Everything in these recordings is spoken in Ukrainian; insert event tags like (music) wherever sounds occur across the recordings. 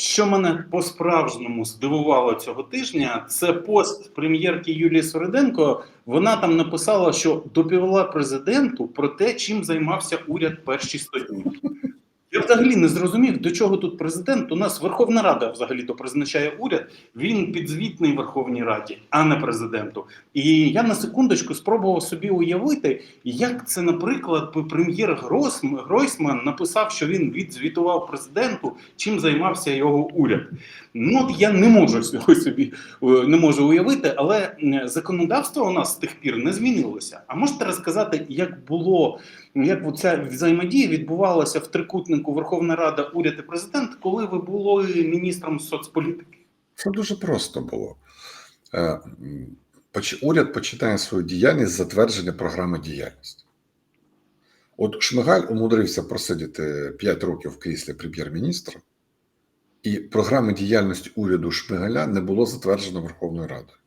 що мене по-справжньому здивувало цього тижня, це пост прем'єрки Юлії Свериденко. Вона там написала, що доповіла президенту про те, чим займався уряд перші 100 днів. Взагалі не зрозумів, до чого тут президент. У нас Верховна Рада взагалі то призначає уряд. Він підзвітний Верховній Раді, а не президенту. І я на секундочку спробував собі уявити, як це, наприклад, прем'єр Гройсман написав, що він відзвітував президенту, чим займався його уряд. Ну я не можу (laughs) цього собі е, не можу уявити, але законодавство у нас з тих пір не змінилося. А можете розказати, як було, як ця взаємодія відбувалася в трикутнику Верховна Рада, уряд і президент, коли ви були міністром соцполітики? Це дуже просто було. Е, Уряд починає свою діяльність з затвердження програми діяльності. От Шмигаль умудрився просидіти 5 років в кріслі прем'єр-міністра, і програми діяльності уряду Шмигаля не було затверджено Верховною Радою.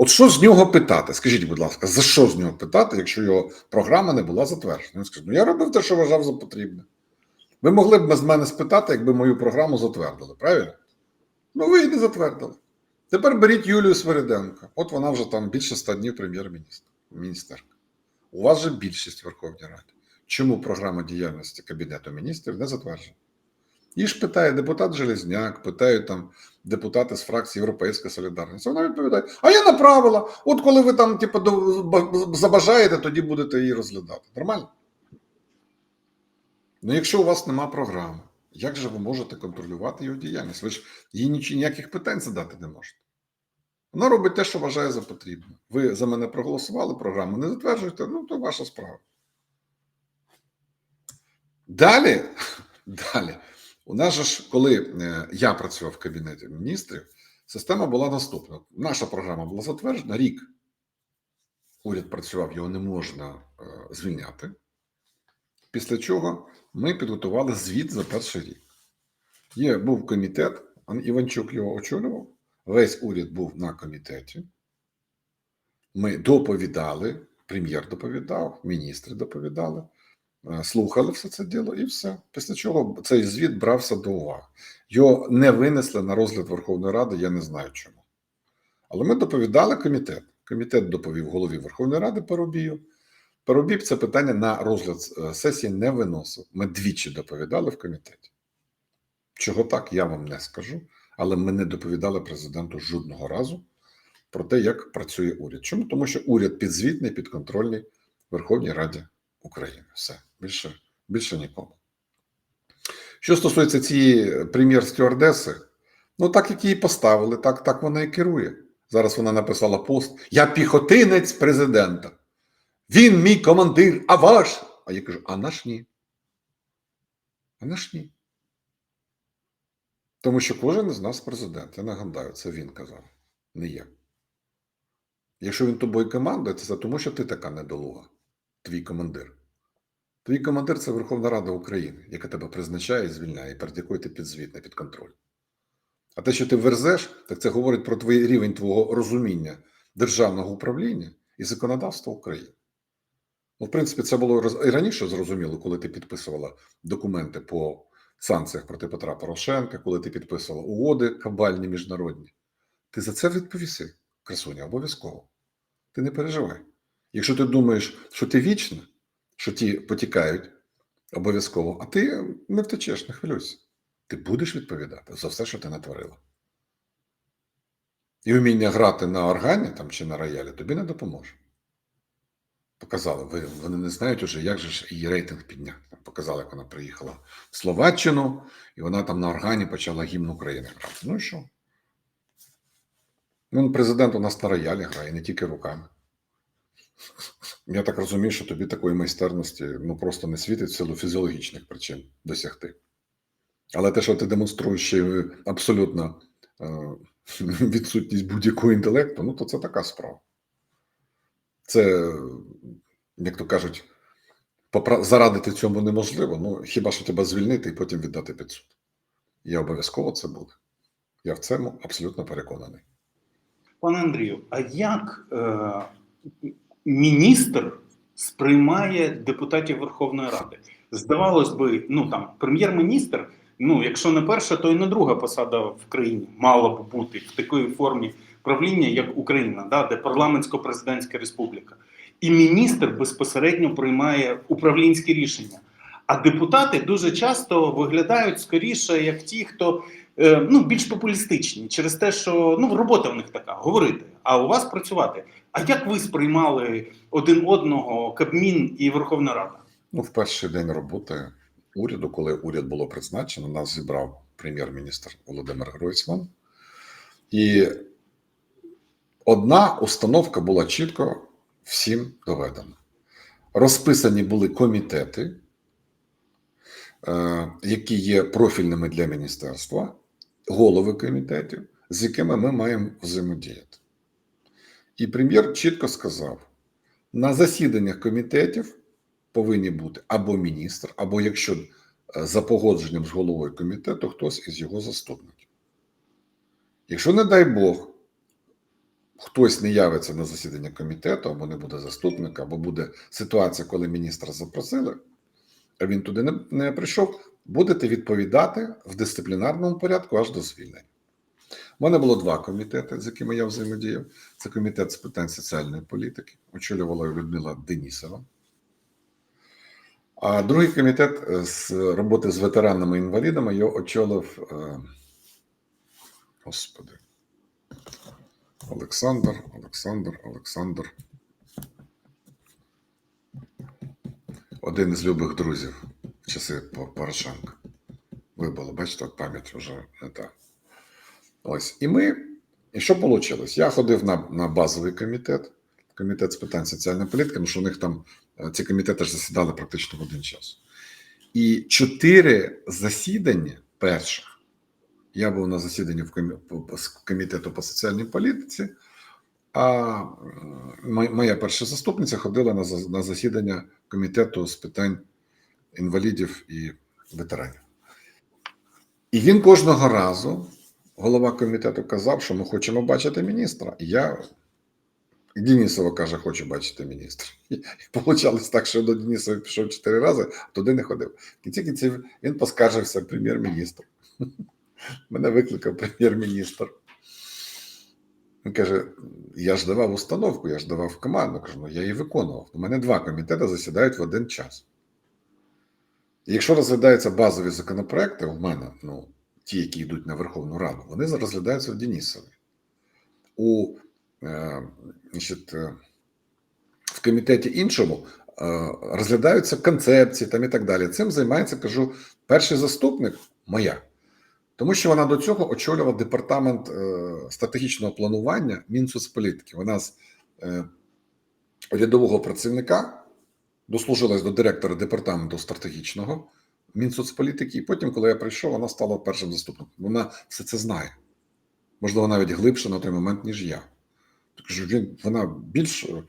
От що з нього питати? Скажіть, будь ласка, за що з нього питати, якщо його програма не була затверджена? Він скаже: ну я робив те, що вважав за потрібне. Ви могли б з мене спитати, якби мою програму затвердили, правильно? Ну, ви її не затвердили. Тепер беріть Юлію Свериденко. От вона вже там більше ста днів прем'єр-міністр. Міністерка. У вас же більшість в Верховній Раді. Чому програма діяльності Кабінету міністрів не затверджена? Її ж питає депутат Железняк, питають там депутати з фракції Європейська Солідарність. Вона відповідає: А я направила. От коли ви там, типу, забажаєте, тоді будете її розглядати. Нормально? Ну, якщо у вас нема програми, як же ви можете контролювати його діяльність? Ви ж їй ніяких питань задати не можете. Вона робить те, що вважає за потрібне. Ви за мене проголосували програму, не затверджуєте, ну то ваша справа. Далі, (laughs) далі, у нас же ж, коли е, я працював в кабінеті міністрів, система була наступна. Наша програма була затверджена рік. Уряд працював, його не можна е, звільняти. Після чого ми підготували звіт за перший рік. Є, був комітет, Ан- Іванчук його очолював. Весь уряд був на комітеті. Ми доповідали, прем'єр доповідав, міністри доповідали, слухали все це діло і все. Після чого цей звіт брався до уваги. Його не винесли на розгляд Верховної Ради, я не знаю чому. Але ми доповідали комітет. Комітет доповів голові Верховної Ради Парубію. Парубій це питання на розгляд е, сесії не виносив. Ми двічі доповідали в комітеті. Чого так, я вам не скажу, але ми не доповідали президенту жодного разу про те, як працює уряд. Чому? Тому що уряд підзвітний, підконтрольний Верховній Раді України. Все, більше, більше нікому. Що стосується цієї прем'єр-стюардеси, ну так як її поставили, так, так вона і керує. Зараз вона написала пост: Я піхотинець президента. Він мій командир, а ваш. А я кажу: а наш ні. А наш ні. Тому що кожен із нас президент. Я нагадаю, це він казав, не я. Якщо він тобою командує, це тому, що ти така недолуга, твій командир. Твій командир це Верховна Рада України, яка тебе призначає звільняє, перед якою ти підзвітний, під контроль. А те, що ти верзеш, так це говорить про твій рівень твого розуміння державного управління і законодавства України. Ну, в принципі, це було і раніше зрозуміло, коли ти підписувала документи по санкціях проти Петра Порошенка, коли ти підписувала угоди кабальні міжнародні. Ти за це відповіси, красуня, обов'язково. Ти не переживай. Якщо ти думаєш, що ти вічна, що ті потікають обов'язково, а ти не втечеш, не хвилюйся. Ти будеш відповідати за все, що ти натворила. І вміння грати на органі там, чи на роялі тобі не допоможе. Показали, вони не знають уже, як же ж її рейтинг підняти. Показали, як вона приїхала в Словаччину, і вона там на органі почала гімн України грати. Ну і що? Ну, президент у нас на роялі грає, не тільки руками. Я так розумію, що тобі такої майстерності ну, просто не світить в силу фізіологічних причин досягти. Але те, що ти демонструєш ще абсолютно е, (laughs) відсутність будь-якого інтелекту, ну то це така справа. Це, як то кажуть, зарадити цьому неможливо. Ну, хіба що тебе звільнити і потім віддати під суд. Я обов'язково це буде. Я в цьому абсолютно переконаний. Пане Андрію, а як е, міністр сприймає депутатів Верховної Ради? Здавалось би, ну там прем'єр-міністр Ну, якщо не перша, то і не друга посада в країні мала б бути в такій формі правління, як Україна, да, де парламентсько-президентська республіка. І міністр безпосередньо приймає управлінські рішення. А депутати дуже часто виглядають скоріше як ті, хто ну, більш популістичні, через те, що ну, робота в них така говорити, а у вас працювати. А як ви сприймали один одного Кабмін і Верховна Рада? Ну, в перший день роботи уряду, коли уряд було призначено, нас зібрав прем'єр-міністр Володимир Гройсман. І одна установка була чітко всім доведена. Розписані були комітети, е, які є профільними для міністерства, голови комітетів, з якими ми маємо взаємодіяти. І прем'єр чітко сказав: на засіданнях комітетів повинні бути або міністр, або якщо е, за погодженням з головою комітету, хтось із його заступників. Якщо, не дай Бог, хтось не явиться на засідання комітету, або не буде заступника, або буде ситуація, коли міністра запросили, а він туди не, не прийшов, будете відповідати в дисциплінарному порядку аж до звільнення. У мене було два комітети, з якими я взаємодіяв. Це комітет з питань соціальної політики, очолювала Людмила Денісова. А другий комітет е, з роботи з ветеранами і інвалідами його очолив е, Господи. Олександр, Олександр, Олександр. Один із любих друзів часи По- Порошенка. Вибило, бачите, пам'ять вже не та. Ось. І ми. І що вийшло? Я ходив на, на базовий комітет, комітет з питань соціальної політики, тому що у них там е, ці комітети ж засідали практично в один час. І чотири засідання перших. Я був на засіданні в комітету по соціальній політиці, а моя- моя перша заступниця ходила на засідання комітету з питань інвалідів і ветеранів. І він кожного разу, голова комітету, казав, що ми хочемо бачити міністра. І я Денісова каже, хочу бачити міністра. (laughs) І получалось так, що до Денісова пішов чотири рази, а туди не ходив. В кінці кінців він поскаржився прем'єр-міністру. (laughs) Мене викликав прем'єр-міністр. Він каже: я ж давав установку, я ж давав команду. Кажу, ну я її виконував. У мене два комітети засідають в один час. Якщо розглядаються базові законопроекти, у мене, ну, ті, які йдуть на Верховну Раду, вони розглядаються в Денісові. У е, значить, е, в комітеті іншому е, розглядаються концепції там і так далі. Цим займається, кажу, перший заступник моя. Тому що вона до цього очолювала департамент е, стратегічного планування Мінсоцполітики. Вона з е, рядового працівника дослужилась до директора департаменту стратегічного Мінсоцполітики, і потім, коли я прийшов, вона стала першим заступником. Вона все це знає. Можливо, навіть глибше на той момент, ніж я. Кажу, він, вона більш е,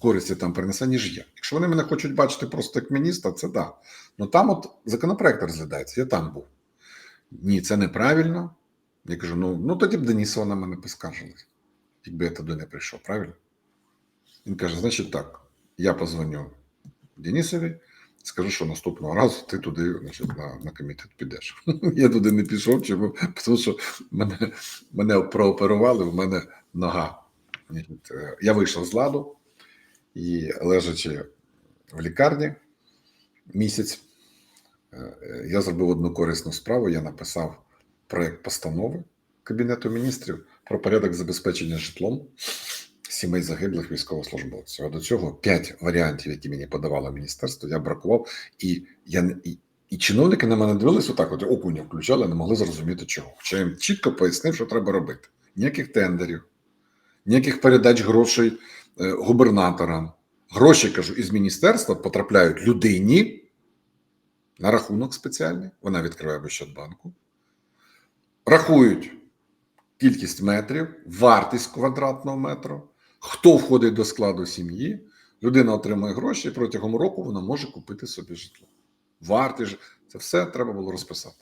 користі там принесе, ніж я. Якщо вони мене хочуть бачити просто як міністра, це да. Ну там от законопроект розглядається, я там був. Ні, це неправильно. Я кажу: ну, ну тоді б Денісова на мене поскаржилась, якби я туди не прийшов, правильно? Він каже: значить так, я позвоню Денісові, скажу, що наступного разу ти туди значить, на, на комітет підеш. (laughs) Я туди не пішов, чому? тому що мене, мене прооперували, в мене нога. Е, Я вийшов з ладу і лежачи в лікарні місяць, е, я зробив одну корисну справу. Я написав проект постанови Кабінету міністрів про порядок забезпечення житлом сімей загиблих військовослужбовців. А до цього п'ять варіантів, які мені подавало міністерство, я бракував, і я і, і чиновники на мене дивились отак, от окуня включали, не могли зрозуміти чого. Хоча я їм чітко пояснив, що треба робити. Ніяких тендерів, ніяких передач грошей е, губернаторам. Гроші, кажу, із міністерства потрапляють людині на рахунок спеціальний. Вона відкриває Ощадбанку. Рахують кількість метрів, вартість квадратного метру, хто входить до складу сім'ї. Людина отримує гроші, і протягом року вона може купити собі житло. Вартість, ж- це все треба було розписати.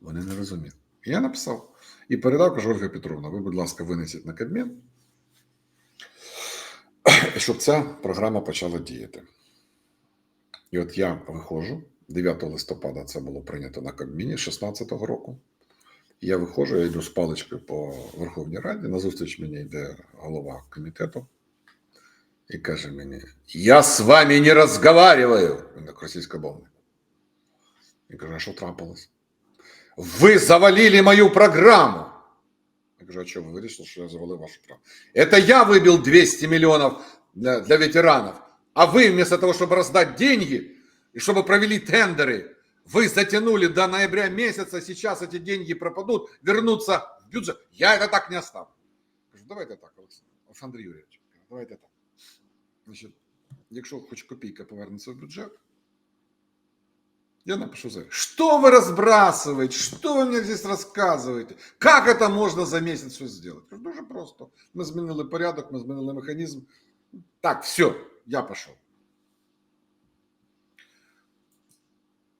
Вони не розуміли. І я написав і передав, кажу, Ольга Петровна, ви, будь ласка, винесіть на Кабмін, (clears throat) щоб ця програма почала діяти. І от я виходжу 9 листопада це було прийнято на Кабміні 16-го року. І Я виходжу, я йду з паличкою по Верховній Раді. На зустріч мені йде голова комітету і каже мені: Я з вами не розговариваю. Він так російськомовний. Я кажу, а що трапилось? Ви завалили мою програму. Я кажу, а що ви вирішили, що я завалив вашу програму? Это я выбил 200 миллионов для, для ветеранов, а вы вместо того, чтобы раздать деньги и чтобы провели тендеры, вы затянули до ноября месяца, сейчас эти деньги пропадут, вернутся в бюджет. Я это так не оставлю. Кажу, давайте так, Олександр, Олександр Юрійович, давайте так. Значить, якщо хоч копійка повернеться в бюджет, я напишу за Что вы разбрасываете? Что вы мне здесь рассказываете? Как это можно за месяц все сделать? Кажу, Дуже просто. Ми змінили порядок, ми змінили механізм. Так, все, я пішов.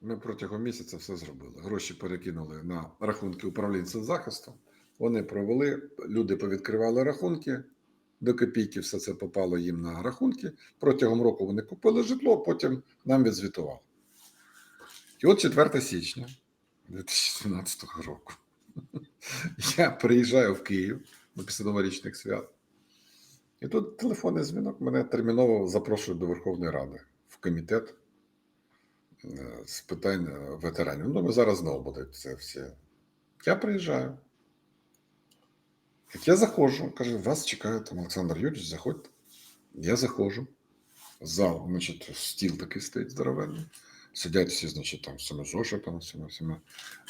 Ми протягом місяця все зробили. Гроші перекинули на рахунки управлінців захисту. Вони провели, люди повідкривали рахунки. До копійки все це попало їм на рахунки. Протягом року вони купили житло, потім нам відзвітували. І от 4 січня 2017 року (laughs) я приїжджаю в Київ на після новорічних свят. І тут телефонний дзвінок мене терміново запрошують до Верховної Ради в комітет з питань е, ветеранів. Ну, ми зараз знову буде це все. Я приїжджаю. Як я заходжу, каже, вас чекає там Олександр Юрійович, заходьте. Я заходжу. Зал, значить, стіл такий стоїть здоровенний. Сидять всі, значить, там з зошитами, з всіма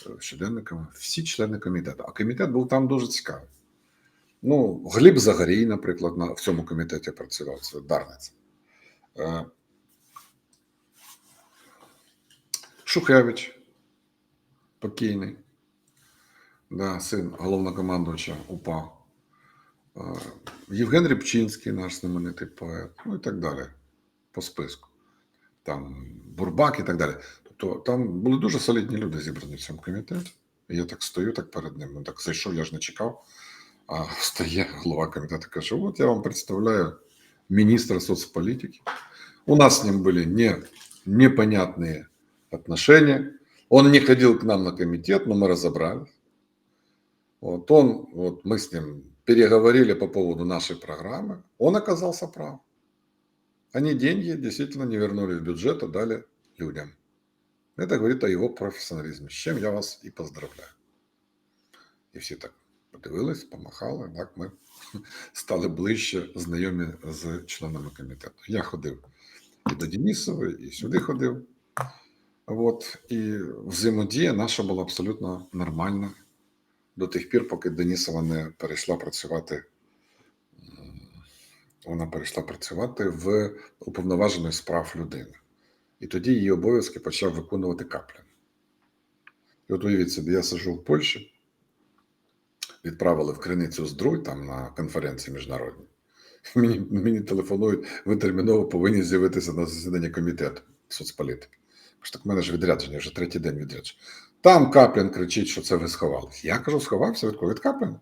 е, щоденниками, всі члени комітету. А комітет був там дуже цікавий. Ну, Гліб Загарій, наприклад, на, в цьому комітеті працював, це Дарниця. Е, Шухевич, покійний, да, син головнокомандувача УПА. Е, Євген Рибчинський, наш знаменитий поет, ну і так далі, по списку. Там Бурбак і так далі. Тобто там були дуже солідні люди зібрані в цьому комітеті. Я так стою так перед ним. Так зайшов, я ж не чекав. А встає голова комітету каже: от я вам представляю министра соцполитики. У нас с ним были не, отношения. Он не ходил к нам на комитет, но мы разобрались. Вот он, вот мы с ним переговорили по поводу нашей программы. Он оказался прав. Они деньги действительно не вернули в бюджет, а дали людям. Это говорит о его профессионализме, с чем я вас и поздравляю. І всі так подивились, помахали. Так ми (laughs) стали ближче знайомі з членами комітету. Я ходив і до Денісової, і сюди ходив. От, і взаємодія наша була абсолютно нормальна до тих пір, поки Денісова не перейшла працювати. Вона перейшла працювати в уповноваженої справ людини. І тоді її обов'язки почав виконувати Каплін. І от уявіть собі, я сижу в Польщі, відправили в Криницю Здруй там на конференції міжнародній. Мені, мені телефонують, ви терміново повинні з'явитися на засіданні комітету соцполітики. Кажу, так в мене ж відрядження, вже третій день відрядження. Там Каплін кричить, що це ви сховались. Я кажу, сховався від кого? Від Капліна.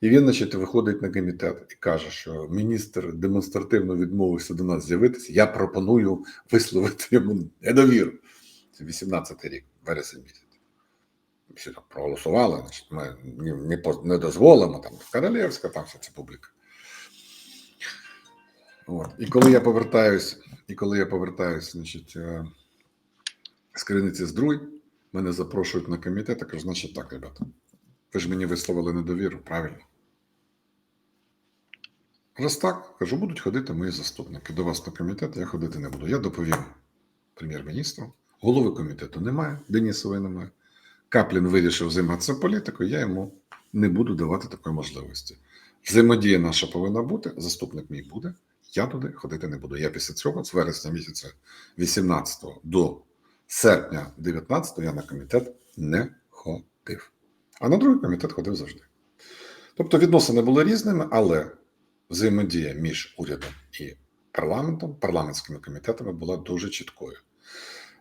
І він, значить, виходить на комітет і каже, що міністр демонстративно відмовився до нас з'явитися. Я пропоную висловити йому недовіру. Це 18-й рік, вересень місяць. Всі так проголосували, значить, ми не, не, дозволимо, там Королевська, там вся ця публіка. От. І коли я повертаюсь, і коли я повертаюсь, значить, е, з криниці Здруй, мене запрошують на комітет, я кажу, значить так, ребята, ви ж мені висловили недовіру, правильно? Раз так, кажу, будуть ходити мої заступники. До вас на комітет я ходити не буду. Я доповім прем'єр-міністру. Голови комітету немає, Денісової немає. Каплін вирішив займатися політикою, я йому не буду давати такої можливості. Взаємодія наша повинна бути, заступник мій буде. Я туди ходити не буду. Я після цього, з вересня місяця 18 до серпня 19-го я на комітет не ходив. А на другий комітет ходив завжди. Тобто відносини були різними, але взаємодія між урядом і парламентом, парламентськими комітетами була дуже чіткою.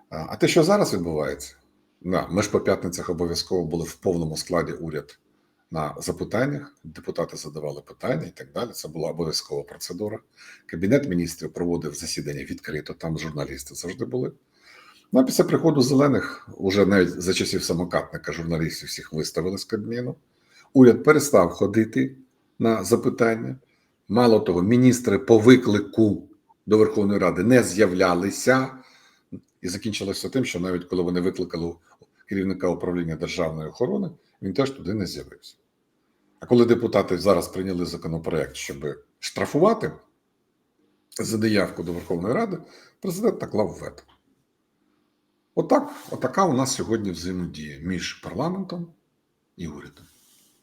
А те, що зараз відбувається, да, ми ж по п'ятницях обов'язково були в повному складі уряд на запитаннях, депутати задавали питання і так далі. Це була обов'язкова процедура. Кабінет міністрів проводив засідання відкрито, там журналісти завжди були. Ну, а після приходу зелених, уже навіть за часів самокатника, журналістів всіх виставили з Кабміну. Уряд перестав ходити на запитання. Мало того, міністри по виклику до Верховної Ради не з'являлися, і закінчилося тим, що навіть коли вони викликали керівника управління державної охорони, він теж туди не з'явився. А коли депутати зараз прийняли законопроект, щоб штрафувати за неявку до Верховної Ради, президент наклав вето. Отак, отака у нас сьогодні взаємодія між парламентом і урядом.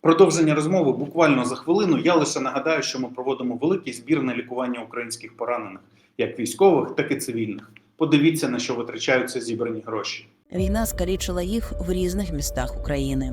Продовження розмови буквально за хвилину. Я лише нагадаю, що ми проводимо великий збір на лікування українських поранених, як військових, так і цивільних. Подивіться на що витрачаються зібрані гроші. Війна скалічила їх в різних містах України.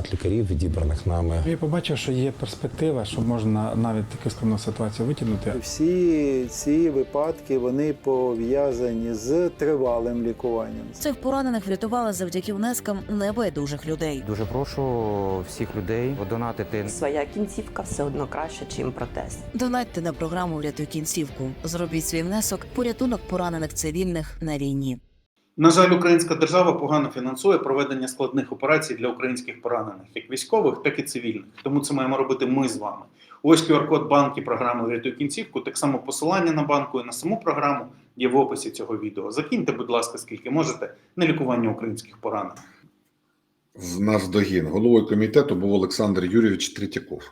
лікарів, відібраних нами. Я побачив, що є перспектива, що можна навіть таку складну ситуацію витягнути. Всі ці випадки вони пов'язані з тривалим лікуванням. Цих поранених врятували завдяки внескам небайдужих людей. Дуже прошу всіх людей донатити Своя кінцівка все одно краще, чим протез. Донатьте на програму Врятуй кінцівку. Зробіть свій внесок порятунок поранених цивільних на війні. На жаль, українська держава погано фінансує проведення складних операцій для українських поранених, як військових, так і цивільних. Тому це маємо робити ми з вами. Ось QR-код банки програми «Врятуй кінцівку. Так само посилання на банку і на саму програму є в описі цього відео. Закиньте, будь ласка, скільки можете на лікування українських поранених. В нас догін головою комітету був Олександр Юрійович Третьяков.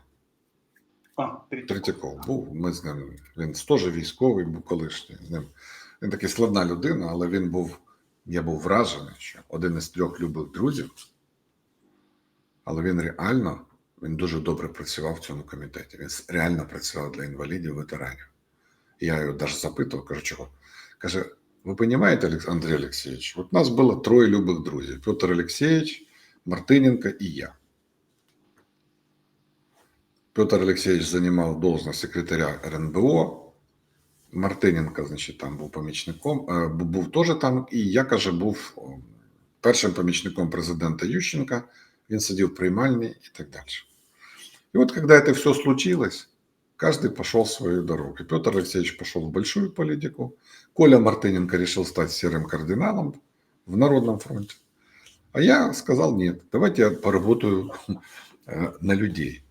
А, тридцять. Третьяков був. Ми з ним. Він теж військовий, був колишній. З ним він такий складна людина, але він був. Я був вражений, що один із трьох любих друзів, але він реально він дуже добре працював в цьому комітеті. Він реально працював для інвалідів, ветеранів. Я його навіть запитував, кажу, чого? Каже: ви розумієте, Андрій Олексійович, от нас було троє любих друзів: Петр Олексійович, Мартиненко і я. Петр Олексійович займав должность секретаря РНБО. Мартиненко, значить, там був помічником, е, бу- був теж там, і я каже, був о, першим помічником президента Ющенка. Він сидів в приймальні і так далі. И вот когда это все случилось, каждый пошел своей дорогой. Петр Алексеевич пошел в большую политику, Коля Мартыненко решил стать серым кардиналом в Народном фронте. А я сказал, нет, давайте я поработаю (laughs) э, на людей.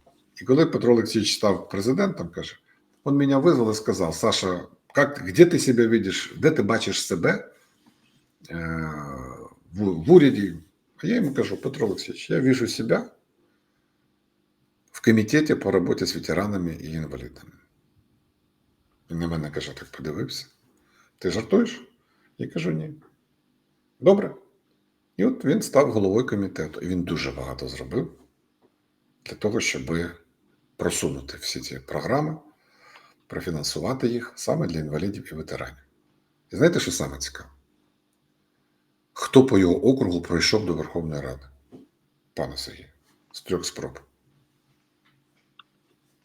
И когда Петро Алексеевич стал президентом, каже, он меня вызвал и сказал, Саша, как, где ты себя видишь, где ты бачишь себе э, в, в уряді? А я ему кажу, Петро Алексеевич, я вижу себя в комітеті по роботі з ветеранами і інвалідами. Він на мене каже, так подивився. Ти жартуєш? Я кажу, ні. Добре. І от він став головою комітету. І він дуже багато зробив для того, щоб просунути всі ці програми, профінансувати їх саме для інвалідів і ветеранів. І знаєте, що саме цікаво? Хто по його округу пройшов до Верховної Ради? Пане Сергію, з трьох спроб.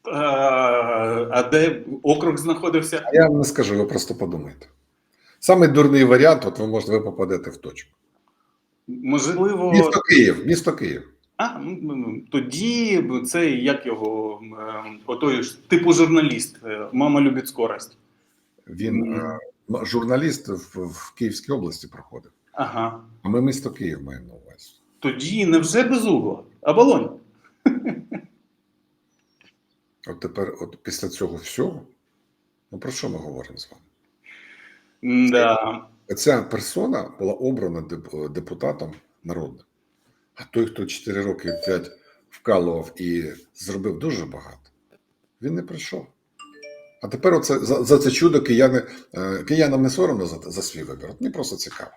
А, а де округ знаходився? А я вам не скажу, ви просто подумайте. Самий дурний варіант, от ви можете ви попадете в точку. Можливо, Місто Київ, місто Київ. А, ну, ну, тоді це як його е, отой типу журналіст. е, Мама любить скорость. Він е, журналіст в, в Київській області проходив. Ага. А ми місто Київ маємо на увазі. Тоді невже без угла? Оболонь. (laughs) От тепер, от після цього всього, ну про що ми говоримо з вами? Да. Ця персона була обрана депутатом народним. А той, хто 4 роки 5 вкалував і зробив дуже багато, він не прийшов. А тепер оце, за, за це чудо кияни, е, киянам не соромно за, за свій вибір. От мені просто цікаво.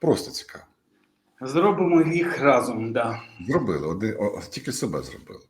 Просто цікаво. Зробимо їх разом, да. Зробили, один, о, тільки себе зробили.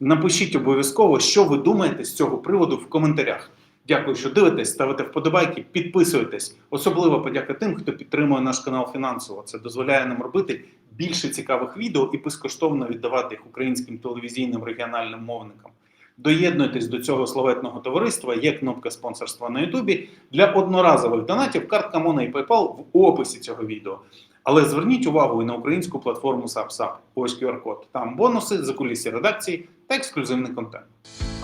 Напишіть обов'язково, що ви думаєте з цього приводу в коментарях. Дякую, що дивитесь, ставите вподобайки, підписуйтесь. Особливо подяка тим, хто підтримує наш канал фінансово. Це дозволяє нам робити більше цікавих відео і безкоштовно віддавати їх українським телевізійним регіональним мовникам. Доєднуйтесь до цього славетного товариства. Є кнопка спонсорства на Ютубі для одноразових донатів. Картка Мона і PayPal в описі цього відео. Але зверніть увагу і на українську платформу SAPSAP. Ось QR-код. Там бонуси, закулісі редакції та ексклюзивний контент.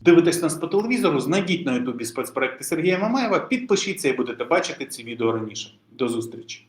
Дивитесь нас по телевізору, знайдіть на Ютубі спецпроекти Сергія Мамаєва, підпишіться і будете бачити ці відео раніше. До зустрічі!